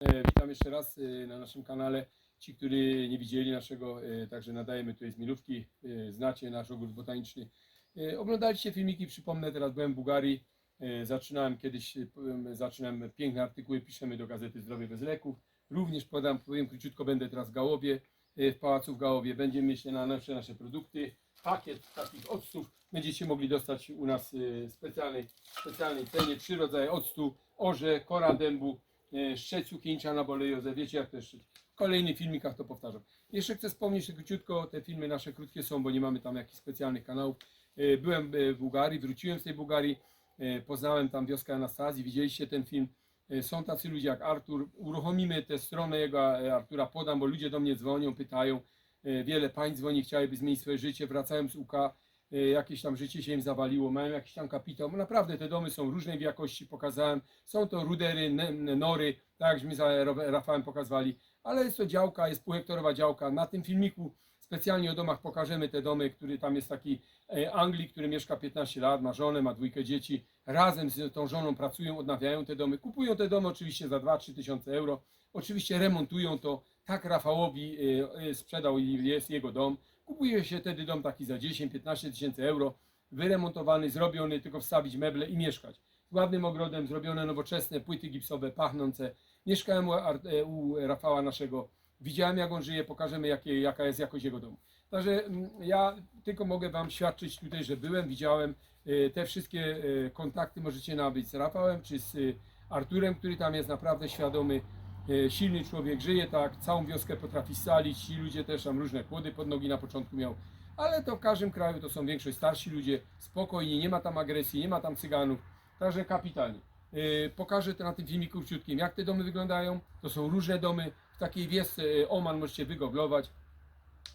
E, Witam jeszcze raz e, na naszym kanale. Ci, którzy nie widzieli naszego, e, także nadajemy tutaj z Milówki, znacie nasz ogród botaniczny. Oglądaliście filmiki, przypomnę, teraz byłem w Bułgarii. Zaczynałem kiedyś, zaczynam piękne artykuły, piszemy do gazety Zdrowie bez leków. Również podam, powiem króciutko, będę teraz w Gałowie, w Pałacu w Gałowie. Będziemy mieć na najnowsze nasze produkty. Pakiet takich octów będziecie mogli dostać u nas specjalnej, specjalnej cenie. Trzy rodzaje octu, orze, kora dębu, e, szczeciu, chińczana, bolejoze. Wiecie jak też w kolejnych filmikach to powtarzam. Jeszcze chcę wspomnieć że króciutko, te filmy nasze krótkie są, bo nie mamy tam jakichś specjalnych kanałów. E, Byłem e, w Bułgarii, wróciłem z tej Bułgarii, poznałem tam wioskę Anastazji, widzieliście ten film. Są tacy ludzie jak Artur. Uruchomimy tę stronę jego Artura podam, bo ludzie do mnie dzwonią, pytają. Wiele pań dzwoni, chciałyby zmienić swoje życie, wracają z UK, jakieś tam życie się im zawaliło, mają jakiś tam kapitał. Naprawdę te domy są różnej jakości, pokazałem. Są to rudery, nory, tak jakśmy za Ra- Rafałem pokazywali, ale jest to działka, jest półhektorowa działka. Na tym filmiku specjalnie o domach pokażemy te domy, który tam jest taki e, Anglik, który mieszka 15 lat, ma żonę, ma dwójkę dzieci, razem z tą żoną pracują, odnawiają te domy, kupują te domy oczywiście za 2-3 tysiące euro, oczywiście remontują to, tak Rafałowi e, e, sprzedał i jest jego dom, kupuje się wtedy dom taki za 10-15 tysięcy euro, wyremontowany, zrobiony, tylko wstawić meble i mieszkać. Z ładnym ogrodem, zrobione nowoczesne, płyty gipsowe, pachnące. Mieszkałem u, e, u Rafała naszego, widziałem jak on żyje, pokażemy jakie, jaka jest jakość jego domu. Także mm, ja tylko mogę Wam świadczyć tutaj, że byłem, widziałem e, te wszystkie e, kontakty możecie nabyć z Rafałem czy z Arturem, który tam jest naprawdę świadomy, silny człowiek, żyje tak, całą wioskę potrafi scalić, ci ludzie też tam różne kłody pod nogi na początku miał, ale to w każdym kraju to są większość starsi ludzie, spokojni, nie ma tam agresji, nie ma tam cyganów, także kapitalnie. E, Pokażę to na tym filmiku króciutkim, jak te domy wyglądają. To są różne domy. W takiej wiosce e, Oman możecie wygooglować.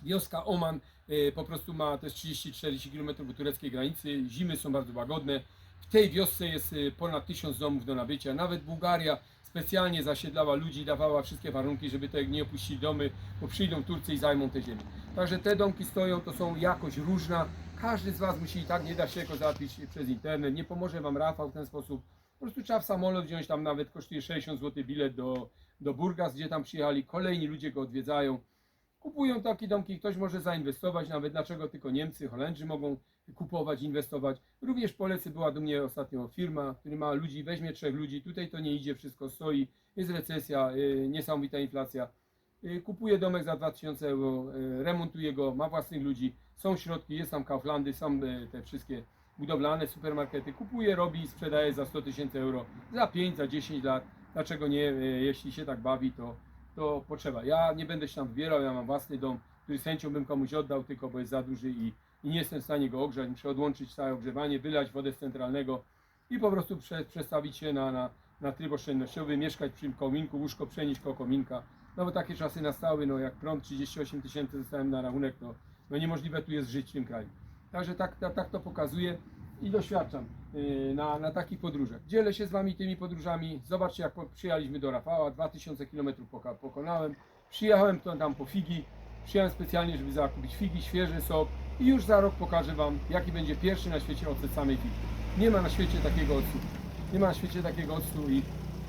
Wioska Oman e, po prostu ma też 30-40 km tureckiej granicy. Zimy są bardzo łagodne. W tej wiosce jest e, ponad 1000 domów do nabycia. Nawet Bułgaria specjalnie zasiedlała ludzi, dawała wszystkie warunki, żeby te nie opuścili domy, bo przyjdą Turcy i zajmą te ziemię. Także te domki stoją, to są jakość różna. Każdy z Was musi i tak, nie da się go załatwić przez internet. Nie pomoże Wam Rafał w ten sposób. Po prostu trzeba w samolot wziąć, tam nawet kosztuje 60 zł bilet do, do Burgas, gdzie tam przyjechali. Kolejni ludzie go odwiedzają. Kupują takie domki, ktoś może zainwestować, nawet dlaczego tylko Niemcy, Holendrzy mogą kupować, inwestować. Również w Polsce była do mnie ostatnio firma, która ma ludzi, weźmie trzech ludzi, tutaj to nie idzie, wszystko stoi, jest recesja, yy, niesamowita inflacja. Yy, kupuje domek za 2000 euro, yy, remontuje go, ma własnych ludzi, są środki, jest tam Kauflandy, są te wszystkie budowlane supermarkety, kupuje, robi, sprzedaje za 100 tysięcy euro, za 5, za 10 lat. Dlaczego nie, jeśli się tak bawi, to, to potrzeba. Ja nie będę się tam wybierał, ja mam własny dom, który z chęcią bym komuś oddał, tylko bo jest za duży i, i nie jestem w stanie go ogrzać. Muszę odłączyć całe ogrzewanie, wylać wodę z centralnego i po prostu prze, przestawić się na, na, na tryb oszczędnościowy, mieszkać przy kominku, łóżko przenieść koło kominka. No bo takie czasy nastały, no jak prąd 38 tysięcy dostałem na rachunek, no, no niemożliwe tu jest żyć w tym kraju. Także tak, tak, tak to pokazuje i doświadczam yy, na, na takich podróżach. Dzielę się z Wami tymi podróżami. Zobaczcie, jak przyjechaliśmy do Rafała, 2000 km pokonałem. Przyjechałem tam po figi. Przyjechałem specjalnie, żeby zakupić figi, świeży sok i już za rok pokażę Wam, jaki będzie pierwszy na świecie ocet samej figi. Nie ma na świecie takiego octu. Nie ma na świecie takiego octu i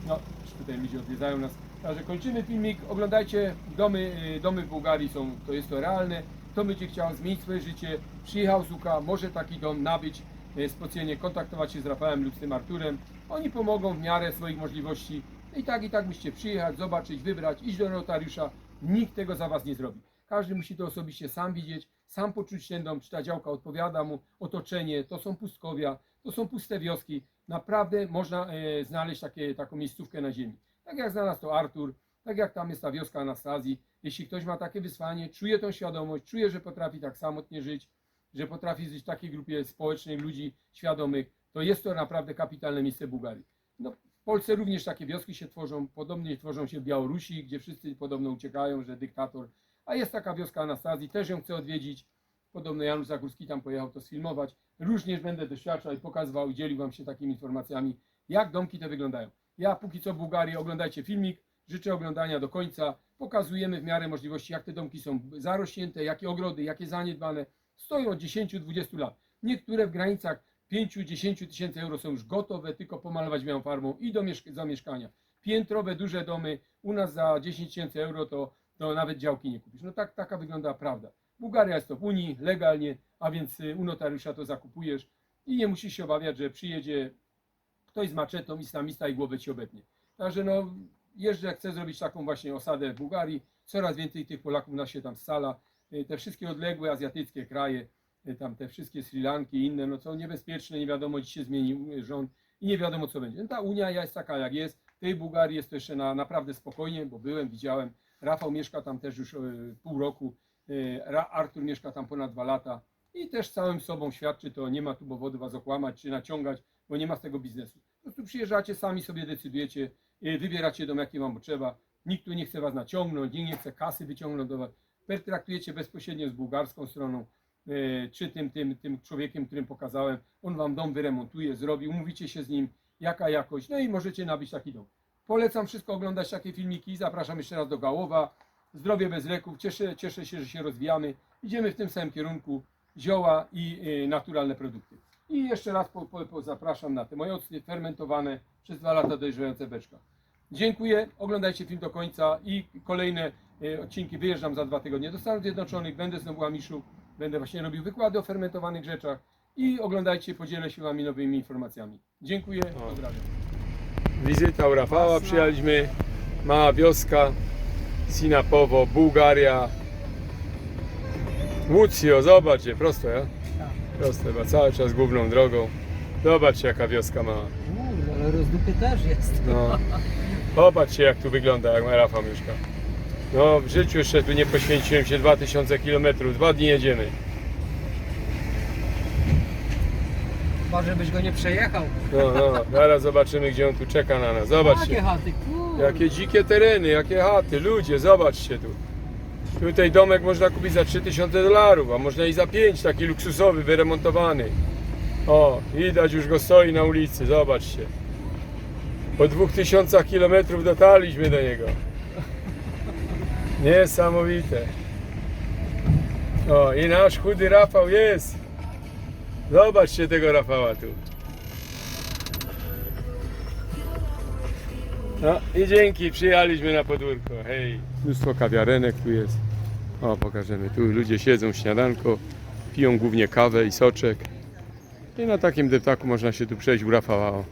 no, już tutaj ludzie odwiedzają nas. Także kończymy filmik. Oglądajcie domy, y, domy w Bułgarii są, to jest to realne. Kto będzie chciał zmienić swoje życie, przyjechał z UK, może taki dom nabyć y, specjalnie kontaktować się z Rafałem lub z tym Arturem. Oni pomogą w miarę swoich możliwości. I tak, i tak musicie przyjechać, zobaczyć, wybrać, iść do notariusza. Nikt tego za Was nie zrobi. Każdy musi to osobiście sam widzieć, sam poczuć ten dom, czy ta działka odpowiada mu, otoczenie, to są pustkowia, to są puste wioski. Naprawdę można e, znaleźć takie, taką miejscówkę na ziemi. Tak jak znalazł to Artur, tak jak tam jest ta wioska Anastazji. Jeśli ktoś ma takie wyzwanie, czuje tą świadomość, czuje, że potrafi tak samotnie żyć, że potrafi żyć w takiej grupie społecznej ludzi świadomych, to jest to naprawdę kapitalne miejsce Bułgarii. No, w Polsce również takie wioski się tworzą, podobnie tworzą się w Białorusi, gdzie wszyscy podobno uciekają, że dyktator. A jest taka wioska Anastazji, też ją chcę odwiedzić. Podobno Janusz Zagórski tam pojechał to sfilmować. Również będę doświadczał i pokazywał i dzielił Wam się takimi informacjami, jak domki te wyglądają. Ja póki co Bułgarii oglądajcie filmik, życzę oglądania do końca. Pokazujemy w miarę możliwości, jak te domki są zarośnięte, jakie ogrody, jakie zaniedbane. Stoją od 10-20 lat. Niektóre w granicach 5-10 tysięcy euro są już gotowe, tylko pomalować moją farmą i do mieszk- zamieszkania. piętrowe, duże domy. U nas za 10 tysięcy euro to, to nawet działki nie kupisz. No tak, taka wygląda prawda. Bułgaria jest to w Unii, legalnie, a więc y, u notariusza to zakupujesz i nie musisz się obawiać, że przyjedzie ktoś z maczetą, islamista i głowę ci obetnie. Także no, jeżdżę, chcę zrobić taką właśnie osadę w Bułgarii, coraz więcej tych Polaków nas się tam scala. Y, Te wszystkie odległe azjatyckie kraje, y, tam te wszystkie Sri Lanki i inne, no są niebezpieczne, nie wiadomo, gdzie się zmieni rząd i nie wiadomo, co będzie. No, ta Unia jest taka, jak jest. W tej Bułgarii jest to jeszcze na, naprawdę spokojnie, bo byłem, widziałem. Rafał mieszka tam też już y, pół roku, Ra- Artur mieszka tam ponad dwa lata i też całym sobą świadczy to, nie ma tu powodu was okłamać czy naciągać, bo nie ma z tego biznesu. Po prostu przyjeżdżacie, sami sobie decydujecie, y, wybieracie dom, jaki wam potrzeba. Nikt tu nie chce was naciągnąć, nikt nie chce kasy wyciągnąć do was. Pertraktujecie bezpośrednio z bułgarską stroną, czy tym, tym, tym człowiekiem, którym pokazałem. On wam dom wyremontuje, zrobi, umówicie się z nim, jaka jakość, no i możecie nabyć taki dom. Polecam wszystko oglądać takie filmiki. Zapraszam jeszcze raz do Gałowa. Zdrowie bez leków. Cieszę, cieszę się, że się rozwijamy. Idziemy w tym samym kierunku. Zioła i y, naturalne produkty. I jeszcze raz po, po, po zapraszam na te moje octy fermentowane przez dwa lata dojrzewające beczka. Dziękuję. Oglądajcie film do końca i kolejne y, odcinki. Wyjeżdżam za dwa tygodnie do Stanów Zjednoczonych. Będę znowu Amiszu. Będę właśnie robił wykłady o fermentowanych rzeczach. I oglądajcie, podzielę się wami nowymi informacjami. Dziękuję. Pozdrawiam. Wizyta u Rafała, przyjechaliśmy, mała wioska, Sinapowo, Bułgaria. Łucjo, zobaczcie, prosto, ja? Prosto, chyba cały czas główną drogą. Zobaczcie, jaka wioska mała. Kurde, ale rozdupy też jest. No. Popatrzcie, jak tu wygląda, jak ma Rafał mieszka. No, w życiu jeszcze tu nie poświęciłem się 2000 km, dwa dni jedziemy. Chyba, żebyś go nie przejechał. No, no, zaraz zobaczymy, gdzie on tu czeka na nas. Zobaczcie. Jakie chaty, kurde. Jakie dzikie tereny, jakie chaty, ludzie, zobaczcie tu. Tutaj domek można kupić za 3000 dolarów, a można i za 5, taki luksusowy, wyremontowany. O, widać już go stoi na ulicy, zobaczcie. Po 2000 kilometrów dotarliśmy do niego. Niesamowite. O, i nasz chudy Rafał jest. Zobaczcie tego Rafała tu. No i dzięki, przyjechaliśmy na podwórko. Hej. Mnóstwo kawiarenek tu jest. O, pokażemy. Tu ludzie siedzą, śniadanko, piją głównie kawę i soczek. I na takim deptaku można się tu przejść u Rafała. O.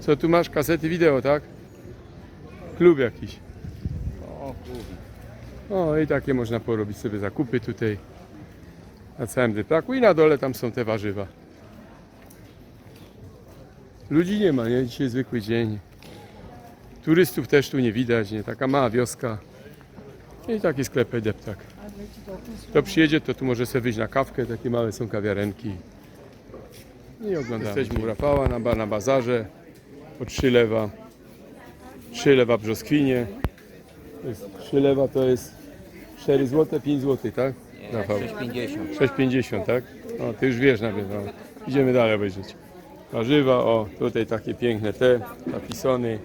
Co tu masz? Kasety wideo, tak? Klub jakiś. O kurwa. O, i takie można porobić sobie zakupy tutaj. Na całym deptaku i na dole tam są te warzywa. Ludzi nie ma, nie? Dzisiaj zwykły dzień. Turystów też tu nie widać, nie? Taka mała wioska. I taki sklepek deptak. Kto przyjedzie, to tu może sobie wyjść na kawkę, takie małe są kawiarenki. I oglądamy. Jesteśmy u Rafała na, ba- na bazarze. Po 3 lewa. 3 lewa brzoskwinie. To 3 lewa to jest 4 zł, 5 zł, tak? Rafał. 6,50. 6,50, tak? O, ty już wiesz nawet. No. Idziemy dalej obejrzeć. Warzywa, o, tutaj takie piękne te, tapisony.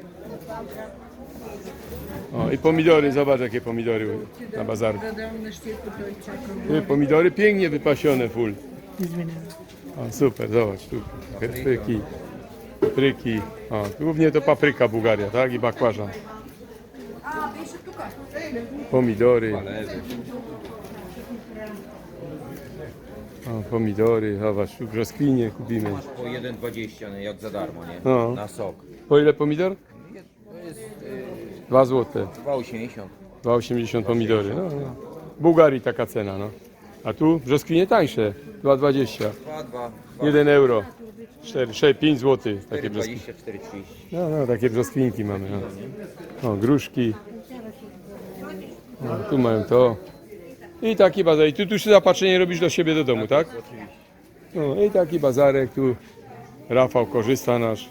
O, i pomidory, zobacz jakie pomidory na bazarku. Ty, pomidory pięknie wypasione, full. O, super, zobacz, tu pryki, pryki. O, głównie to papryka Bułgaria, tak? I bakłażan. Pomidory. O, pomidory, zobacz, tu brzoskwinie kupimy. Po 1,20 nie, jak za darmo, nie? No. Na sok. Po ile pomidor? To jest 2 złote. 2,80. 2,80 pomidory. No, no. W Bułgarii taka cena, no. A tu brzoskwinie tańsze. 2,20. 2, 2, 1 euro. 4, 6, 5 zł. Takie 4,20, brzoskwinie. 4,30. No, no, takie brzoskwinki mamy. No. O, gruszki. O, tu mają to. I taki bazar. I ty tu się zapatrzenie robisz do siebie do domu, tak? No i taki bazarek tu. Rafał korzysta nasz.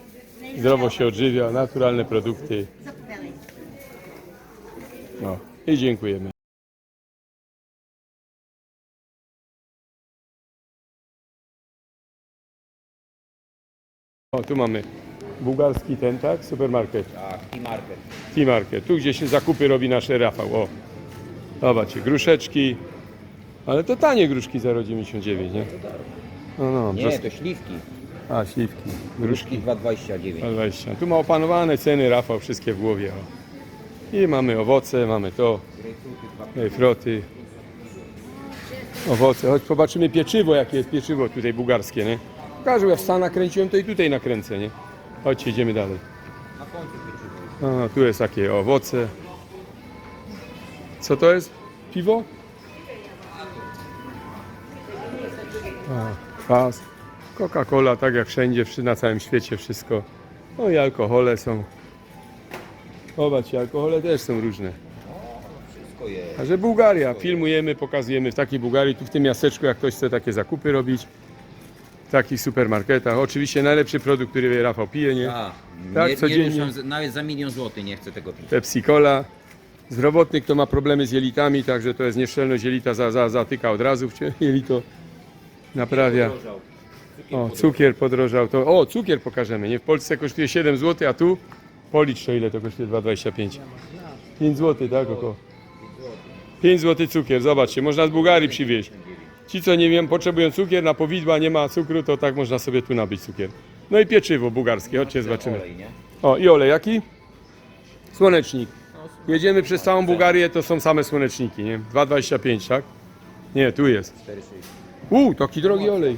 Zdrowo się odżywia, naturalne produkty. No i dziękujemy. O, tu mamy bułgarski ten, tak? Supermarket. Tak, i market. T-Market. Tu gdzie się zakupy robi nasze Rafał. O. Zobaczcie, gruszeczki. Ale to tanie gruszki za 99, nie? No, no, Nie, brzos- to śliwki. A, śliwki, gruszki. Gruszki 2,29. 20. Tu ma opanowane ceny, Rafał, wszystkie w głowie. O. I mamy owoce, mamy to, froty, owoce. Chodź zobaczymy pieczywo, jakie jest pieczywo tutaj bułgarskie, nie? Pokażę, ja w Stanach kręciłem, to i tutaj nakręcę, nie? Chodźcie, idziemy dalej. A, tu jest takie owoce. Co to jest? Piwo? A, kwas. Coca-Cola, tak jak wszędzie, na całym świecie wszystko. No i alkohole są. Zobaczcie, alkohole też są różne. Wszystko jest. A że Bułgaria, filmujemy, pokazujemy w takiej Bułgarii, tu w tym miasteczku, jak ktoś chce takie zakupy robić, w takich supermarketach. Oczywiście najlepszy produkt, który Rafał pije, nie? A, Tak, nie, codziennie. nie ruszam, z- nawet za milion złotych nie chcę tego pić. Pepsi Cola. Zdrowotny, kto ma problemy z jelitami, także to jest nieszczelność jelita, za, za, zatyka od razu jelito. Naprawia. O, cukier podrożał. To, o, cukier pokażemy. Nie w Polsce kosztuje 7 zł, a tu policz to ile to kosztuje 2,25. 5 zł, tak około. 5 zł cukier, zobaczcie, można z Bułgarii przywieźć. Ci, co nie wiem, potrzebują cukier, na powidła nie ma cukru, to tak można sobie tu nabyć cukier. No i pieczywo bułgarskie, chodźcie zobaczymy. O, i olej jaki? Słonecznik. Jedziemy przez całą Bułgarię, to są same słoneczniki, nie? 2,25, tak? Nie, tu jest. 4,6. Uuu, taki drogi olej.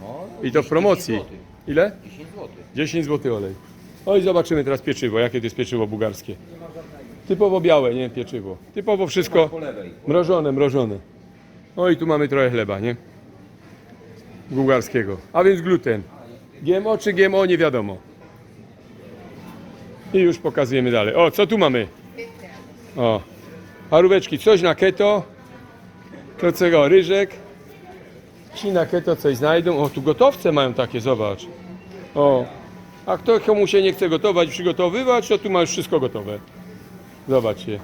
No, I to w promocji. 10 złotych. Ile? 10 zł. 10 zł olej. No i zobaczymy teraz pieczywo, jakie to jest pieczywo bułgarskie. Typowo białe, nie? Pieczywo. Typowo wszystko Po lewej. mrożone, mrożone. No i tu mamy trochę chleba, nie? Bułgarskiego. A więc gluten. GMO czy GMO, nie wiadomo. I już pokazujemy dalej. O, co tu mamy? O, paróweczki, coś na keto. To czego? Ryżek. Ci na keto coś znajdą. O, tu gotowce mają takie, zobacz. O, a kto komu się nie chce gotować, przygotowywać, to tu ma już wszystko gotowe. Zobaczcie.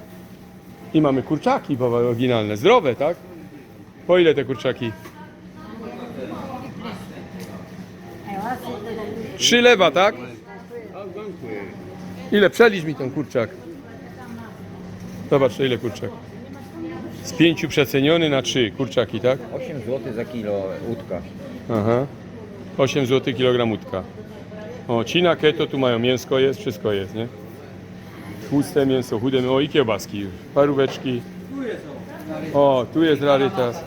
I mamy kurczaki bo oryginalne, zdrowe, tak? Po ile te kurczaki? Trzy lewa, tak? Ile? Przelicz mi ten kurczak. Zobacz, ile kurczak. Z pięciu przeceniony na trzy kurczaki, tak? 8 zł za kilo łódka. Aha. 8 zł kilogram łódka. O, ci na keto tu mają mięsko jest, wszystko jest, nie? Tłuste mięso, chude mięso, o i kiełbaski, paróweczki. O, tu jest rarytas.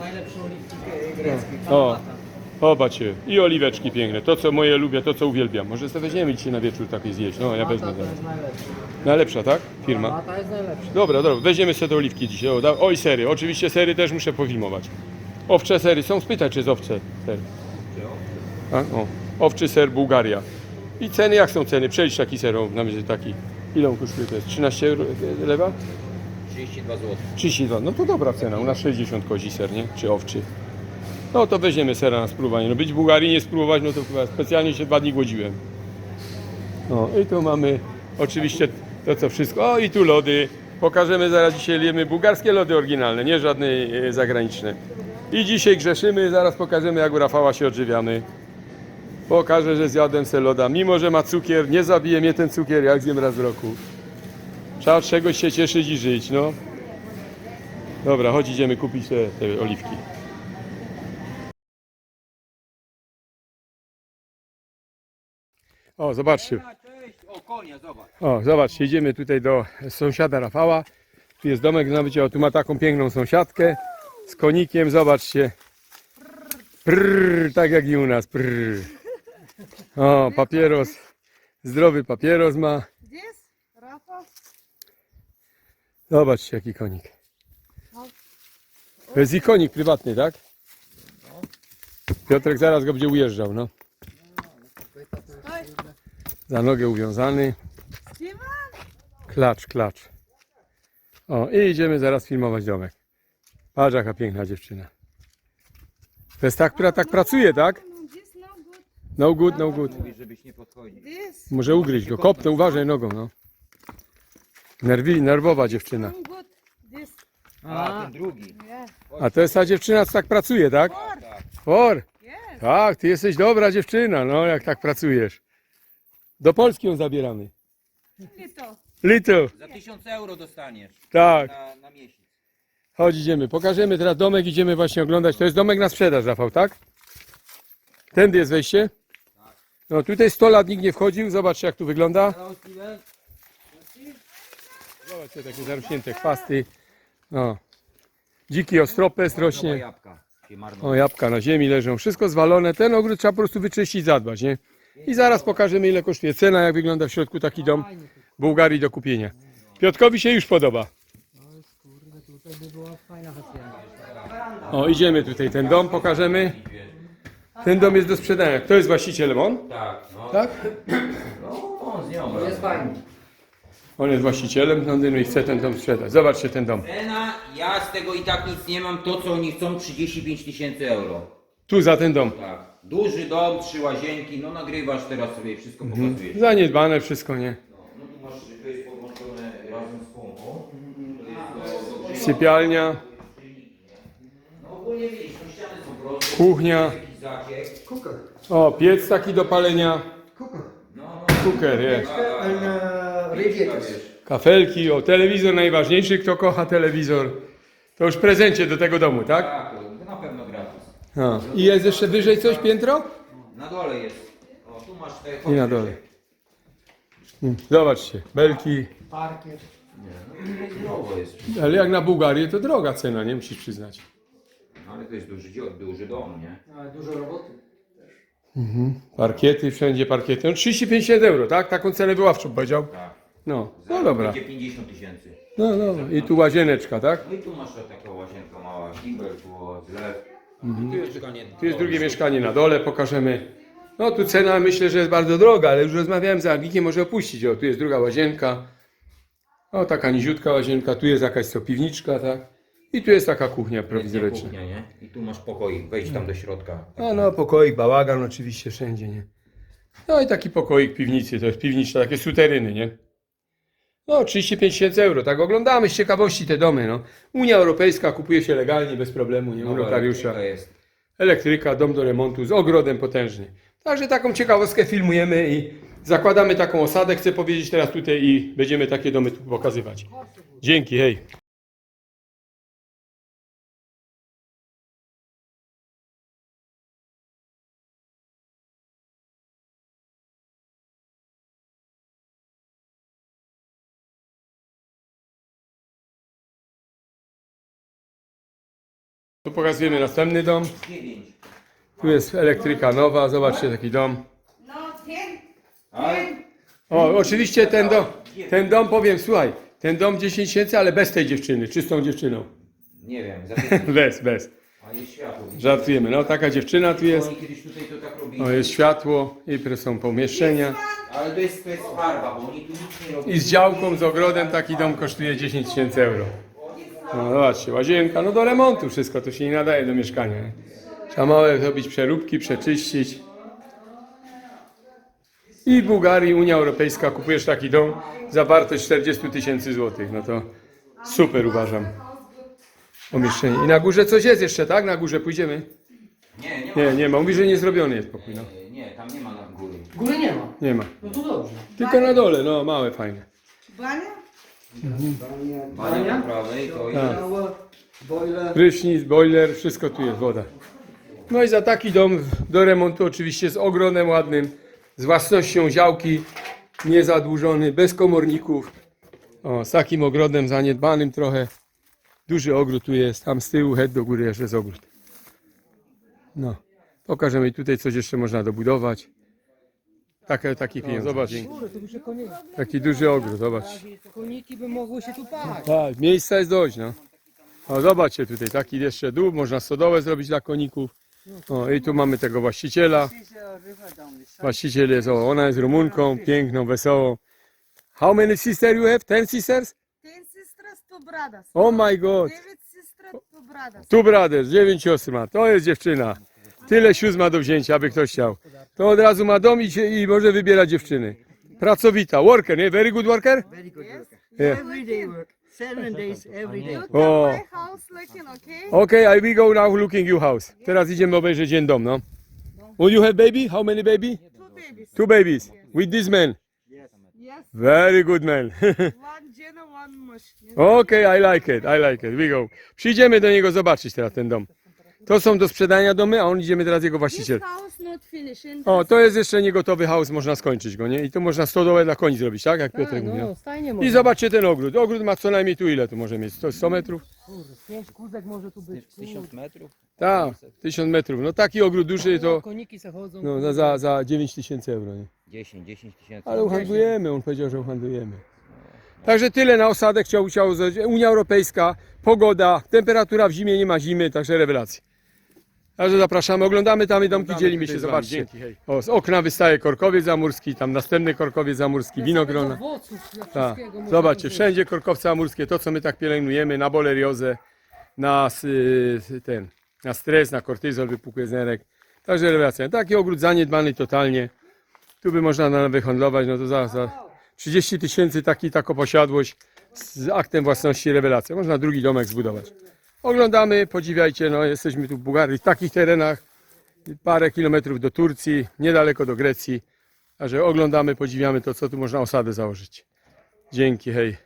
O, popatrzcie. I oliweczki piękne. To, co moje lubię, to, co uwielbiam. Może sobie weźmiemy dzisiaj na wieczór takiej zjeść. No, ja wezmę. To jest najlepsze. Najlepsza, tak? Firma. A ta jest najlepsza. Dobra, dobra, weźmiemy sobie te oliwki dzisiaj. O, da- oj, sery. Oczywiście sery też muszę pofilmować. Owcze sery. Są spytać, czy jest owcze ser. A, o. Owczy ser Bułgaria. I ceny, jak są ceny? Przejdź taki ser, o, na myśli taki. Ile on kosztuje? To jest 13 euro- lewa? 32 zł. 32. No to dobra cena. U nas 60 kozi ser, nie? Czy owczy. No to weźmiemy sera na spróbowanie. No być w Bułgarii, nie spróbować, no to chyba specjalnie się dwa dni głodziłem. No i tu mamy oczywiście to co wszystko. O i tu lody. Pokażemy zaraz dzisiaj jemy bułgarskie lody oryginalne, nie żadne e, zagraniczne. I dzisiaj grzeszymy, zaraz pokażemy jak u Rafała się odżywiamy. Pokażę, że zjadłem se loda. Mimo, że ma cukier, nie zabije mnie ten cukier, jak zjem raz w roku. Trzeba czegoś się cieszyć i żyć, no. Dobra, chodź idziemy kupić te, te oliwki. O, zobaczcie. O, zobacz. O, zobaczcie, idziemy tutaj do sąsiada Rafała. Tu jest domek, znawicie, o, tu ma taką piękną sąsiadkę z konikiem, zobaczcie. Prrr, tak jak i u nas. Prrr. O, papieros. Zdrowy papieros ma. Gdzie jest Rafał? Zobaczcie, jaki konik. No. To jest ikonik prywatny, tak? No. Piotrek zaraz go będzie ujeżdżał, no za nogę uwiązany. Klacz, klacz. O, i idziemy zaraz filmować domek. Patrz jaka piękna dziewczyna. To jest ta, która tak pracuje, tak? No good, no good. Żebyś nie. Może ugryźć go. Kopnę, uważaj nogą, no. Nerwi, nerwowa dziewczyna. A, ten drugi. A to jest ta dziewczyna, co tak pracuje, tak? For. Tak, ty jesteś dobra dziewczyna, no jak tak pracujesz. Do Polski ją zabieramy. Little, Za 1000 euro dostaniesz. tak. Na, na miesiąc. Chodź, idziemy. Pokażemy teraz domek, idziemy właśnie oglądać. To jest domek na sprzedaż, Rafał, tak? Tędy jest wejście? No tutaj 100 lat nikt nie wchodził, zobaczcie jak tu wygląda. Zobaczcie takie zarośnięte chwasty. No. Dziki ostropes rośnie. jabłka się marnują. O, jabłka na ziemi leżą, wszystko zwalone. Ten ogród trzeba po prostu wyczyścić, zadbać, nie? I zaraz pokażemy ile kosztuje cena, jak wygląda w środku taki dom Bułgarii do kupienia. Piotrkowi się już podoba. Kurde, tutaj by była fajna hacienda. O, idziemy tutaj, ten dom pokażemy. Ten dom jest do sprzedania. Kto jest właścicielem? On? Tak, no. Tak? no on z nią. Jest fajny. On jest właścicielem Londynu i chce ten dom sprzedać. Zobaczcie ten dom. Cena, ja z tego i tak nic nie mam, to co oni chcą 35 tysięcy euro. Tu za ten dom. Tak. Duży dom, trzy łazienki, no nagrywasz teraz sobie, wszystko pokazujesz. Zaniedbane wszystko, nie? No, no tu masz, to jest podłączone razem z pompą. To jest. Sypialnia, No ogólnie widzisz, no ściany są proste. Kuchnia. Jakiś zaciek. Cooker. o, piec taki do palenia, Cooker. No, no. kuker jest. And uh, radiators. Kafelki, o, telewizor najważniejszy. Kto kocha telewizor? To już w prezencie do tego domu, tak? Tak, A. I jest jeszcze wyżej coś, piętro? Na dole jest. O, tu masz te I na dole. Mm, Zobaczcie, belki. Parkiet. Nie, no zdrowo jest. Ale jak na Bułgarię to droga cena, nie musisz przyznać. No, ale to jest duży, dzio- duży dom, nie? No, dużo roboty. Parkiety, wszędzie parkiety. No 35 euro, tak? Taką cenę wyławczą powiedział. Tak. No, no dobra. Będzie 50 tysięcy. No, no. I tu łazieneczka, tak? No i tu masz taka łazienka mała, kibel, tu zlew. I tu jest mieszkanie. Tu jest drugie mieszkanie na dole, pokażemy. No tu cena myślę, że jest bardzo droga, ale już rozmawiałem z Anglikiem, może opuścić. O, tu jest druga łazienka. O, taka niziutka łazienka, tu jest jakaś co piwniczka, tak? I tu jest taka kuchnia prowizoryczna. kuchnia, nie? I tu masz pokoik, wejdź tam do środka. No, no, pokoik, bałagan oczywiście wszędzie, nie? No i taki pokoik piwnicy, to jest piwniczna, takie suteryny, nie? No, 35 tysięcy euro, tak oglądamy z ciekawości te domy, no. Unia Europejska kupuje się legalnie, bez problemu, nie? U Nowa notariusza. elektryka jest. elektryka, dom do remontu z ogrodem potężny. Także taką ciekawostkę filmujemy i zakładamy taką osadę, chcę powiedzieć teraz tutaj i będziemy takie domy tu pokazywać. Dzięki, hej. Tu pokazujemy następny dom. 9. Tu jest elektryka nowa, zobaczcie taki dom. No. Ale O, oczywiście ten dom, ten dom powiem, słuchaj, ten dom 10 tysięcy, ale bez tej dziewczyny, czystą dziewczyną. nie wiem, zapytaj. Bez, bez. A jest światło. Żartujemy. No taka dziewczyna tu jest. Oni kiedyś tutaj to tak robili. O, jest światło i są pomieszczenia. Ale to jest, to jest farba, bo oni tu nic nie robią. I z działką, z ogrodem taki dom kosztuje 10 tysięcy euro. No zobaczcie, łazienka, no do remontu wszystko, to się nie nadaje do mieszkania. nie? Trzeba małe zrobić przeróbki, przeczyścić. I w Bułgarii Unia Europejska kupujesz taki dom za wartość 40 tysięcy złotych. No to super uważam. I na górze coś jest jeszcze, tak? Na górze pójdziemy? Nie, nie ma. Nie, nie ma. Mówi, że nie zrobiony jest pokój. No. Nie, nie, tam nie ma na góry. Góry nie ma. Nie ma. No to dobrze. Tylko na dole, no małe, fajne. Bania? Bania po prawej, to. Tak. Boiler. Prysznic, boiler, wszystko tu jest, woda. No i za taki dom do remontu oczywiście z ogrodem ładnym, z własnością działki, niezadłużony, bez komorników. O, z takim ogrodem zaniedbanym trochę. Duży ogród tu jest, tam z tyłu, head do góry jeszcze jest ogród. No, pokażemy tutaj coś jeszcze można dobudować. Takie, taki. Zobacz, Kurde, to już koniki. taki duży ogród, zobacz. Koniki by mogły się tu pachać. Tak, miejsca jest dość, no. O, zobaczcie tutaj, taki jeszcze dół, można stodołę zrobić dla koników. O, i tu mamy tego właściciela. Właściciel jest, o, ona jest Rumunką, piękną, wesołą. How many sisters you have? Ten sisters? Ten sisters, two brothers. Oh my god. David sister, two brothers. Tu brothers, dziewięć siostry ma. To jest dziewczyna. Tyle sióstr ma do wzięcia, aby ktoś chciał. To od razu ma dom i, się, i może wybierać dziewczyny. Pracowita, worker, nie? Very good worker? Very good work. Yeah. Every day work. Seven days every day. Oh. my house looking, okay? Okay, I will go now looking you house. Teraz idziemy obejrzeć jeden dom, no. Will you have baby? How many baby? Two babies. Two babies. With this man. Yes. Very good man. One Jenna, one Mush. okay, I like it, I like it. We go. Przyjdziemy do niego zobaczyć teraz ten dom. To są do sprzedania domy, a on idziemy teraz jego właściciel. This house not finished. O, to jest jeszcze niegotowy chaos, można skończyć go, nie? I tu można stodołę dla koni zrobić, tak? Jak Tak, Piotrek mówił. no, stajnie I zobaczcie ten ogród. Ogród ma co najmniej tu ile tu może mieć? 100, 100 metrów? Kurde, pięć kózek może tu być. Tysiąc metrów? Tak, 1000 metrów. No taki ogród duży to Koniki se chodzą. no, za, za, za 9 tysięcy euro, nie? 10, 10 tysięcy. Ale uhandlujemy, on powiedział, że uhandlujemy. Także tyle na osadę chciał, chciał zrobić. Unia Europejska, pogoda, temperatura w zimie, nie ma zimy, także rewelacja. Także zapraszamy, oglądamy tam i domki, dzielimy się, zobaczcie. O, z okna wystaje korkowiec zamurski, tam następny korkowiec zamurski, winogrona. Owoców, Tak, wszystkiego zobaczcie, użyć. wszędzie korkowce amurskie, to co my tak pielęgnujemy, na boleriozę, na s- y, ten, na stres, na kortyzol, wypukły z nerek. Także rewelacja. Taki ogród zaniedbany totalnie. Tu by można na wyhandlować, no to za, za 30 tysięcy taki, taką posiadłość z aktem własności rewelacja. Można drugi domek zbudować. Oglądamy, podziwiajcie, no jesteśmy tu w Bułgarii, w takich terenach, parę kilometrów do Turcji, niedaleko do Grecji. Także oglądamy, podziwiamy to, co tu można osadę założyć. Dzięki, hej.